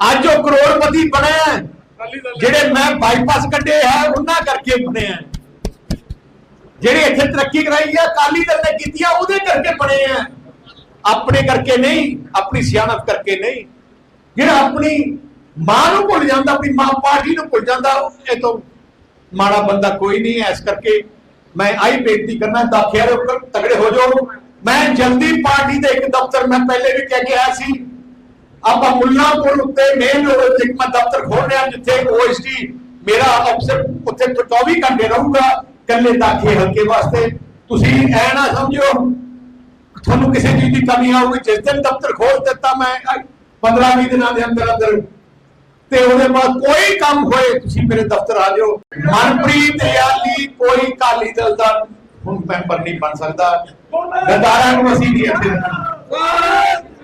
ਅੱਜ ਉਹ ਕਰੋੜਪਤੀ ਬਣਿਆ ਜਿਹੜੇ ਮੈਂ ਬਾਈਪਾਸ ਕੱਢੇ ਹੈ ਉਹਨਾਂ ਕਰਕੇ ਬਣਿਆ ਹੈ। ਜਿਹੜੇ ਇੱਥੇ ਤਰੱਕੀ ਕਰਾਈ ਹੈ ਅਕਾਲੀ ਦਲ ਨੇ ਕੀਤੀ ਆ ਉਹਦੇ ਕਰਕੇ ਬਣੇ ਆ। ਆਪਣੇ ਕਰਕੇ ਨਹੀਂ ਆਪਣੀ ਸਿਆਣਪ ਕਰਕੇ ਨਹੀਂ। ਜਿਹੜਾ ਆਪਣੀ ਮਾਂ ਨੂੰ ਭੁੱਲ ਜਾਂਦਾ ਆਪਣੀ ਮਾਂ ਪਾਰਟੀ ਨੂੰ ਭੁੱਲ ਜਾਂਦਾ ਇਹ ਤੋਂ ਮਾੜਾ ਬੰਦਾ ਕੋਈ ਨਹੀਂ ਇਸ ਕਰਕੇ ਮੈਂ ਆਈ ਬੇਨਤੀ ਕਰਨਾ ਦਾਖਿਆ ਦੇ ਉੱਪਰ ਤਗੜੇ ਹੋ ਜਾਓ। ਮੈਂ ਜਲਦੀ ਪਾਰਟੀ ਦੇ ਇੱਕ ਦਫ਼ਤਰ ਮੈਂ ਪਹਿਲੇ ਵੀ ਕਹਿ ਕੇ ਆਇਆ ਸੀ ਆਪਾਂ ਮੁੱਲਾਂਪੁਰ ਉੱਤੇ ਮੇਨ ਰੋਡ ਤੇ ਮੈਂ ਦਫ਼ਤਰ ਖੋਲ ਰਿਹਾ ਜਿੱਥੇ ਓਐਸਟੀ ਮੇਰਾ ਅਫਸਰ ਉੱਥੇ 24 ਘੰਟੇ ਰਹੂਗਾ ਕੱਲੇ ਦਾਖੇ ਹਲਕੇ ਵਾਸਤੇ। ਤੁਸੀਂ ਐ ਨਾ ਸਮਝਿਓ ਤੁਹਾਨੂੰ ਕਿਸੇ ਚੀਜ਼ ਦੀ ਕਮੀ ਆਊਗੀ ਜਿਸ ਦਿਨ ਦਫ਼ਤਰ ਖੋਲ ਦਿੱਤਾ ਮੈਂ 15 20 ਦਿਨਾਂ ਦੇ ਅੰਦਰ ਅੰਦਰ ਤੇ ਉਹਦੇ ਬਾਅਦ ਕੋਈ ਕੰਮ ਹੋਏ ਤੁਸੀਂ ਮੇਰੇ ਦਫ਼ਤਰ ਆ ਜਾਓ। ਮਨਪ੍ਰੀਤ ਯਾਲੀ ਕੋਈ ਕਾਲੀ ਦਲ ਦਾ ਹੁਣ ਮੈਂਬਰ ਨਹੀਂ ਬਣ ਸਕਦਾ। ਗਦਾਰਾਂ ਨੂੰ ਅਸੀਂ ਨਹੀਂ ਇੱਥੇ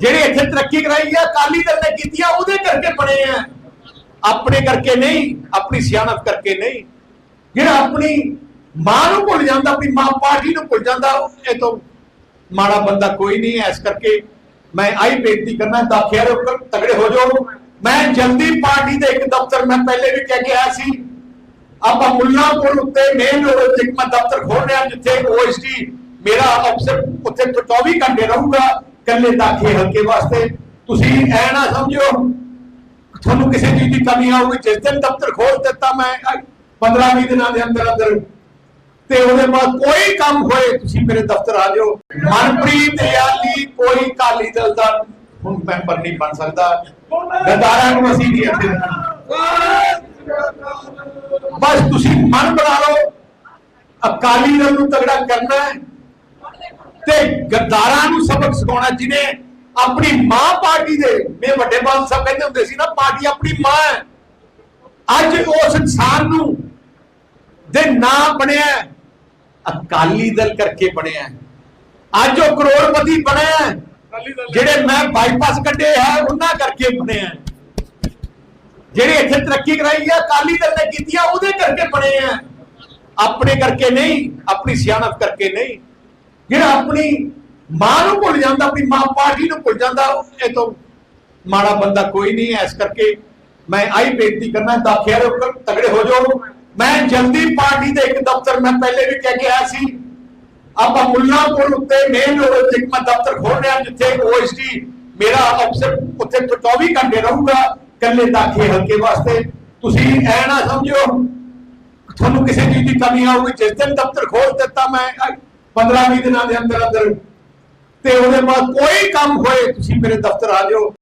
ਜਿਹੜੇ ਇੱਥੇ ਤਰੱਕੀ ਕਰਾਈ ਹੈ ਅਕਾਲੀ ਦਲ ਨੇ ਕੀਤੀ ਆ, ਉਹਦੇ ਕਰਕੇ ਬਣੇ ਆ। ਆਪਣੇ ਕਰਕੇ ਨਹੀਂ, ਆਪਣੀ ਸਿਆਣਪ ਕਰਕੇ ਨਹੀਂ। ਜਿਹੜਾ ਆਪਣੀ ਮਾਂ ਨੂੰ ਭੁੱਲ ਜਾਂਦਾ, ਆਪਣੀ ਮਾਂ ਪਾਰਟੀ ਨੂੰ ਭੁੱਲ ਜਾਂਦਾ, ਇਹ ਤੋਂ ਮਾੜਾ ਬੰਦਾ ਕੋਈ ਨਹੀਂ ਹੈ। ਇਸ ਕਰਕੇ ਮੈਂ ਆਈ ਬੇਨਤੀ ਕਰਨਾ, ਦਾਖਿਆ ਦੇ ਤਗੜੇ ਹੋ ਜਾਓ। ਮੈਂ ਜਲਦੀ ਪਾਰਟੀ ਦੇ ਇੱਕ ਦਫ਼ਤਰ ਮੈਂ ਪਹਿਲੇ ਵੀ ਕਹਿ ਕੇ ਆਇਆ ਸੀ। ਆਪਾਂ ਮੁੱਲਾਂਪੁਰ ਉੱਤੇ ਮੇਨ ਰੋਡ ਤੇ ਇੱਕ ਮੈਂ ਦਫ਼ਤਰ ਖੋਲ ਰਿਹਾ, ਜਿੱਥੇ ਓਐਸਟੀ ਮੇਰਾ ਅਫਸਰ ਉੱਥੇ 24 ਘੰਟੇ ਰਹੂਗਾ। ਕੱਲੇ ਦਾਖੇ ਹਲਕੇ ਵਾਸਤੇ। ਤੁਸੀਂ ਐ ਨਾ ਸਮਝਿਓ, ਤੁਹਾਨੂੰ ਕਿਸੇ ਚੀਜ਼ ਦੀ ਕਮੀ ਆਊਗੀ ਜਿਸ ਦਿਨ ਦਫ਼ਤਰ ਖੋਲ ਦਿੱਤਾ ਮੈਂ 15 20 ਦਿਨਾਂ ਦੇ ਅੰਦਰ ਅੰਦਰ, ਤੇ ਉਹਦੇ ਬਾਅਦ ਕੋਈ ਕੰਮ ਹੋਏ, ਤੁਸੀਂ ਮੇਰੇ ਦਫ਼ਤਰ ਆ ਜਾਓ। ਮਨਪ੍ਰੀਤ ਯਾਲੀ ਕੋਈ ਕਾਲੀ ਦਲ ਦਾ ਹੁਣ ਮੈਂਬਰ ਨਹੀਂ ਬਣ ਸਕਦਾ। ਗਦਾਰਾਂ ਨੂੰ ਅਸੀਂ ਨਹੀਂ ਇੱਥੇ ਬਸ ਤੁਸੀਂ ਮਨ ਬਣਾ ਲਓ। ਅਕਾਲੀ ਦਲ ਨੂੰ ਤਗੜਾ ਕਰਨਾ ਹੈ। ਤੇ ਗੱਦਾਰਾਂ ਨੂੰ ਸਬਕ ਸਿਖਾਉਣਾ ਜਿਹਨੇ ਆਪਣੀ ਮਾਂ ਪਾਰਟੀ ਦੇ ਮੇ ਵੱਡੇ ਬਾਲ ਸਾਹਿਬ ਕਹਿੰਦੇ ਹੁੰਦੇ ਸੀ ਨਾ ਪਾਰਟੀ ਆਪਣੀ ਮਾਂ ਹੈ। ਅੱਜ ਉਸ ਇਨਸਾਨ ਨੂੰ ਦੇ ਨਾਂ ਬਣਿਆ ਅਕਾਲੀ ਦਲ ਕਰਕੇ ਬਣਿਆ। ਅੱਜ ਉਹ ਕਰੋੜਪਤੀ ਬਣਿਆ ਜਿਹੜੇ ਮੈਂ ਬਾਈਪਾਸ ਕੱਢੇ ਹੈ ਉਹਨਾਂ ਕਰਕੇ ਬਣਿਆ। ਜਿਹੜੇ ਇੱਥੇ ਤਰੱਕੀ ਕਰਾਈ ਹੈ ਅਕਾਲੀ ਦਲ ਨੇ ਕੀਤੀ ਆ ਉਹਦੇ ਕਰਕੇ ਬਣੇ ਆ ਆਪਣੇ ਕਰਕੇ ਨਹੀਂ ਆਪਣੀ ਸਿਆਣਪ ਕਰਕੇ ਨਹੀਂ। ਜਿਹੜਾ ਆਪਣੀ ਮਾਂ ਨੂੰ ਭੁੱਲ ਜਾਂਦਾ, ਆਪਣੀ ਮਾਂ ਪਾਰਟੀ ਨੂੰ ਭੁੱਲ ਜਾਂਦਾ ਇਹ ਤੋਂ ਮਾੜਾ ਬੰਦਾ ਕੋਈ ਨਹੀਂ ਹੈ ਕਰਕੇ ਮੈਂ ਆਈ ਬੇਨਤੀ ਕਰਨਾ, ਦਾਖਿਆ ਦੇ ਤਗੜੇ ਹੋ ਜਾਓ। ਮੈਂ ਜਲਦੀ ਪਾਰਟੀ ਦੇ ਇੱਕ ਦਫ਼ਤਰ ਮੈਂ ਪਹਿਲੇ ਵੀ ਕਹਿ ਕੇ ਆਇਆ ਸੀ। ਆਪਾਂ ਮੁੱਲਾਂਪੁਰ ਉੱਤੇ ਮੇਨ ਰੋਡ ਤੇ ਇੱਕ ਮੈਂ ਦਫ਼ਤਰ ਖੋਲ ਰਿਹਾ, ਜਿੱਥੇ ਓਐਸਟੀ ਮੇਰਾ ਅਫਸਰ ਉੱਥੇ 24 ਘੰਟੇ ਰਹੂਗਾ ਕੱਲੇ ਦਾਖੇ ਹਲਕੇ ਵਾਸਤੇ। ਤੁਸੀਂ ਐ ਨਾ ਸਮਝਿਓ, ਤੁਹਾਨੂੰ ਕਿਸੇ ਚੀਜ਼ ਦੀ ਕਮੀ ਆਊਗੀ ਜਿਸ ਦਿਨ ਦਫ਼ਤਰ ਖੋਲ ਦਿੱਤਾ ਮੈਂ 15 20 ਦਿਨਾਂ ਦੇ ਅੰਦਰ ਅੰਦਰ। ਤੇ ਉਹਦੇ ਬਾਅਦ ਕੋਈ ਕੰਮ ਹੋਏ, ਤੁਸੀਂ ਮੇਰੇ ਦਫ਼ਤਰ ਆ ਜਾਓ।